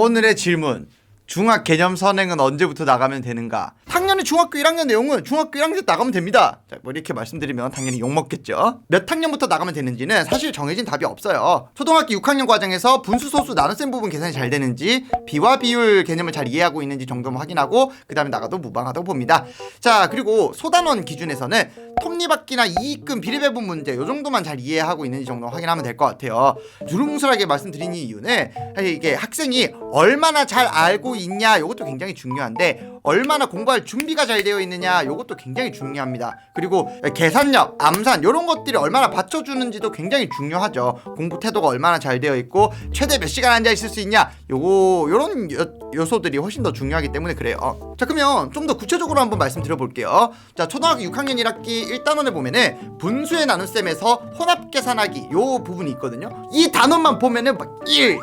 오늘의 질문. 중학 개념 선행은 언제부터 나가면 되는가? 당연히 중학교 1학년 내용은 중학교 1학년 때 나가면 됩니다. 자, 뭐 이렇게 말씀드리면 당연히 욕 먹겠죠. 몇 학년부터 나가면 되는지는 사실 정해진 답이 없어요. 초등학교 6학년 과정에서 분수 소수 나눗셈 부분 계산이 잘 되는지 비와 비율 개념을 잘 이해하고 있는지 정도만 확인하고 그 다음에 나가도 무방하다고 봅니다. 자, 그리고 소단원 기준에서는 톱니바퀴나 이익금 비례배분 문제 요 정도만 잘 이해하고 있는지 정도 확인하면 될 것 같아요. 두루뭉술하게 말씀드린 이유는 사실 이게 학생이 얼마나 잘 알고 있냐 이것도 굉장히 중요한데 얼마나 공부할 준비가 잘 되어 있느냐 이것도 굉장히 중요합니다. 그리고 계산력, 암산 이런 것들이 얼마나 받쳐주는지도 굉장히 중요하죠. 공부 태도가 얼마나 잘 되어 있고 최대 몇 시간 앉아 있을 수 있냐 요거 요런 요, 요소들이 훨씬 더 중요하기 때문에 그래요. 자 그러면 좀 더 구체적으로 한번 말씀드려 볼게요. 자 초등학교 6학년 1학기 1단원에 보면은 분수의 나눗셈에서 혼합 계산하기 요 부분이 있거든요. 이 단원만 보면은 막 1,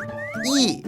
2,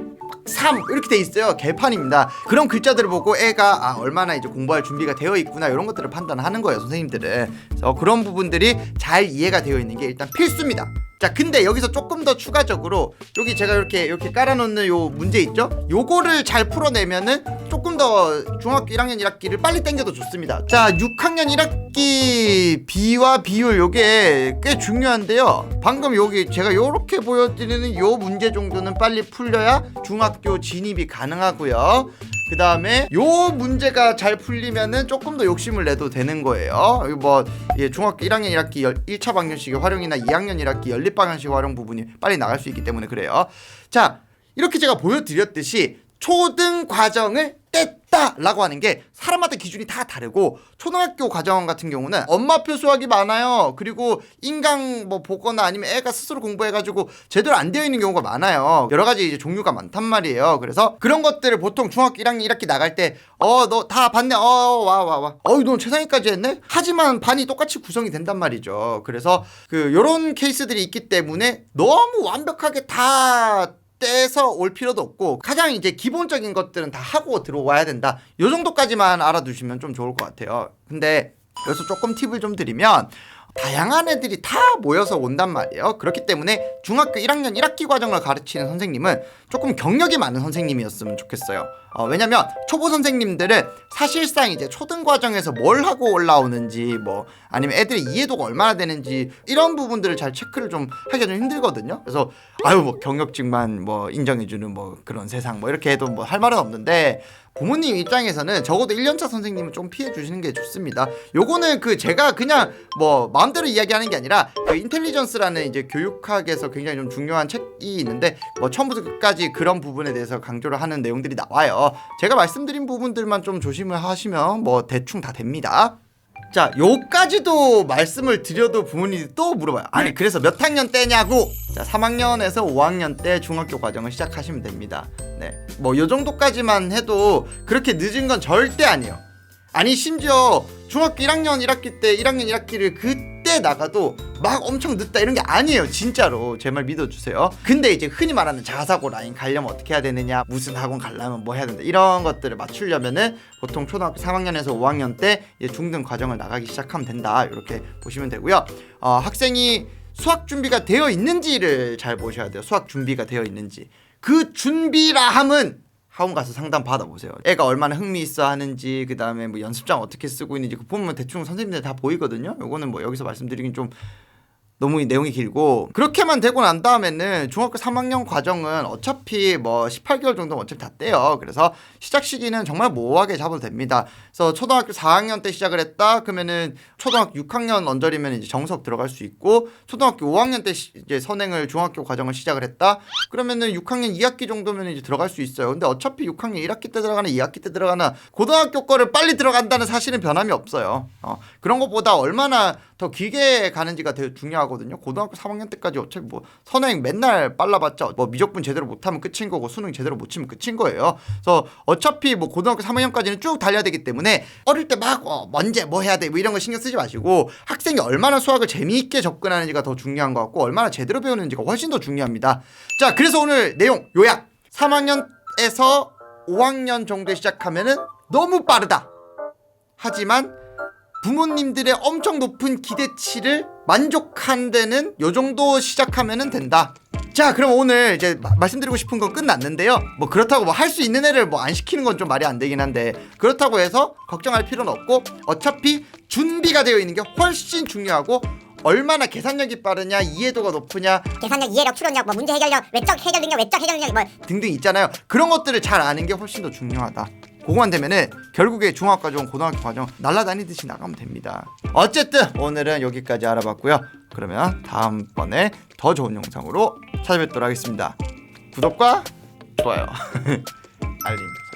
3 이렇게 돼 있어요. 개판입니다. 그런 글자들을 보고 애가 아, 얼마나 이제 공부할 준비가 되어 있구나 이런 것들을 판단하는 거예요, 선생님들은. 그래서 그런 부분들이 잘 이해가 되어 있는 게 일단 필수입니다. 자, 근데 여기서 조금 더 추가적으로 여기 제가 이렇게 이렇게 깔아놓는 요 문제 있죠? 요거를 잘 풀어내면은 조금 더 중학교 1학년 1학기를 빨리 땡겨도 좋습니다. 자, 6학년 1학기 비와 비율 요게 꽤 중요한데요. 방금 여기 제가 요렇게 보여드리는 요 문제 정도는 빨리 풀려야 중학교 진입이 가능하고요. 그 다음에 요 문제가 잘 풀리면은 조금 더 욕심을 내도 되는 거예요. 뭐 예, 중학교 1학년 1학기 열, 1차 방정식의 활용이나 2학년 1학기 연립 방정식 활용 부분이 빨리 나갈 수 있기 때문에 그래요. 자, 이렇게 제가 보여드렸듯이 초등 과정을 뗐다라고 하는 게 사람마다 기준이 다 다르고 초등학교 과정 같은 경우는 엄마표 수학이 많아요. 그리고 인강 뭐 보거나 아니면 애가 스스로 공부해가지고 제대로 안 되어 있는 경우가 많아요. 여러 가지 이제 종류가 많단 말이에요. 그래서 그런 것들을 보통 중학교 1학년 1학기 나갈 때 어 너 다 봤네. 어 와 와 와. 어이 너 최상위까지 했네. 하지만 반이 똑같이 구성이 된단 말이죠. 그래서 그 요런 케이스들이 있기 때문에 너무 완벽하게 다 떼서 올 필요도 없고 가장 이제 기본적인 것들은 다 하고 들어와야 된다. 요 정도까지만 알아두시면 좀 좋을 것 같아요. 근데 여기서 조금 팁을 좀 드리면 다양한 애들이 다 모여서 온단 말이에요. 그렇기 때문에 중학교 1학년 1학기 과정을 가르치는 선생님은 조금 경력이 많은 선생님이었으면 좋겠어요. 어, 왜냐면 초보 선생님들은 사실상 이제 초등 과정에서 뭘 하고 올라오는지 뭐 아니면 애들의 이해도가 얼마나 되는지 이런 부분들을 잘 체크를 좀 하기가 좀 힘들거든요. 그래서 아유 뭐 경력직만 뭐 인정해주는 뭐 그런 세상 뭐 이렇게 해도 뭐 할 말은 없는데 부모님 입장에서는 적어도 1년차 선생님은 좀 피해 주시는 게 좋습니다. 요거는 그 제가 그냥 뭐 마음대로 이야기하는 게 아니라 그 인텔리전스라는 이제 교육학에서 굉장히 좀 중요한 책이 있는데 뭐 처음부터 끝까지 그런 부분에 대해서 강조를 하는 내용들이 나와요. 제가 말씀드린 부분들만 좀 조심을 하시면 뭐 대충 다 됩니다. 자, 요까지도 말씀을 드려도 부모님이 또 물어봐요. 아니, 그래서 몇 학년 때냐고? 자, 3학년에서 5학년 때 중학교 과정을 시작하시면 됩니다. 네. 뭐, 요 정도까지만 해도 그렇게 늦은 건 절대 아니에요. 아니, 심지어 중학교 1학년 1학기 때 1학년 1학기를 그 때 나가도 막 엄청 늦다 이런 게 아니에요. 진짜로. 제 말 믿어주세요. 근데 이제 흔히 말하는 자사고 라인 가려면 어떻게 해야 되느냐, 무슨 학원 가려면 뭐 해야 된다. 이런 것들을 맞추려면은 보통 초등학교 3학년에서 5학년 때 중등 과정을 나가기 시작하면 된다. 이렇게 보시면 되고요. 어, 학생이 수학 준비가 되어 있는지를 잘 보셔야 돼요. 수학 준비가 되어 있는지. 그 준비라 함은 학원 가서 상담 받아보세요. 애가 얼마나 흥미 있어 하는지, 그 다음에 뭐 연습장 어떻게 쓰고 있는지, 그 보면 대충 선생님들 다 보이거든요. 요거는 뭐 여기서 말씀드리긴 좀 너무 내용이 길고 그렇게만 되고 난 다음에는 중학교 3학년 과정은 어차피 뭐 18개월 정도는 어차피 다 떼요. 그래서 시작 시기는 정말 모호하게 잡아도 됩니다. 그래서 초등학교 4학년 때 시작을 했다 그러면은 초등학교 6학년 언저리면 이제 정석 들어갈 수 있고 초등학교 5학년 때 시- 이제 선행을 중학교 과정을 시작을 했다 그러면은 6학년 2학기 정도면 이제 들어갈 수 있어요. 근데 어차피 6학년 1학기 때 들어가나 2학기 때 들어가나 고등학교 거를 빨리 들어간다는 사실은 변함이 없어요. 어, 그런 것보다 얼마나 더 길게 가는지가 되게 중요하 거든요. 고등학교 3학년 때까지 어차피 뭐 선행 맨날 빨라봤자 뭐 미적분 제대로 못하면 끝인 거고 수능 제대로 못 치면 끝인 거예요. 그래서 어차피 뭐 고등학교 3학년까지는 쭉 달려야 되기 때문에 어릴 때 막 어, 먼저 뭐 해야 돼 뭐 이런 거 신경 쓰지 마시고 학생이 얼마나 수학을 재미있게 접근하는지가 더 중요한 것 같고 얼마나 제대로 배우는지가 훨씬 더 중요합니다. 자, 그래서 오늘 내용 요약 3학년에서 5학년 정도에 시작하면은 너무 빠르다. 하지만 부모님들의 엄청 높은 기대치를 만족한 데는 요 정도 시작하면은 된다. 자 그럼 오늘 이제 마- 말씀드리고 싶은 건 끝났는데요. 뭐 그렇다고 뭐 할 수 있는 애를 뭐 안 시키는 건 좀 말이 안 되긴 한데 그렇다고 해서 걱정할 필요는 없고 어차피 준비가 되어 있는 게 훨씬 중요하고 얼마나 계산력이 빠르냐 이해도가 높으냐 계산력, 이해력, 추론력, 뭐 문제 해결력, 외적 해결 능력, 외적 해결 능력 뭐 등등 있잖아요. 그런 것들을 잘 아는 게 훨씬 더 중요하다. 그거만 되면은 결국에 중학과정 고등학교 과정 날라다니듯이 나가면 됩니다. 어쨌든 오늘은 여기까지 알아봤고요. 그러면 다음번에 더 좋은 영상으로 찾아뵙도록 하겠습니다. 구독과 좋아요. 알림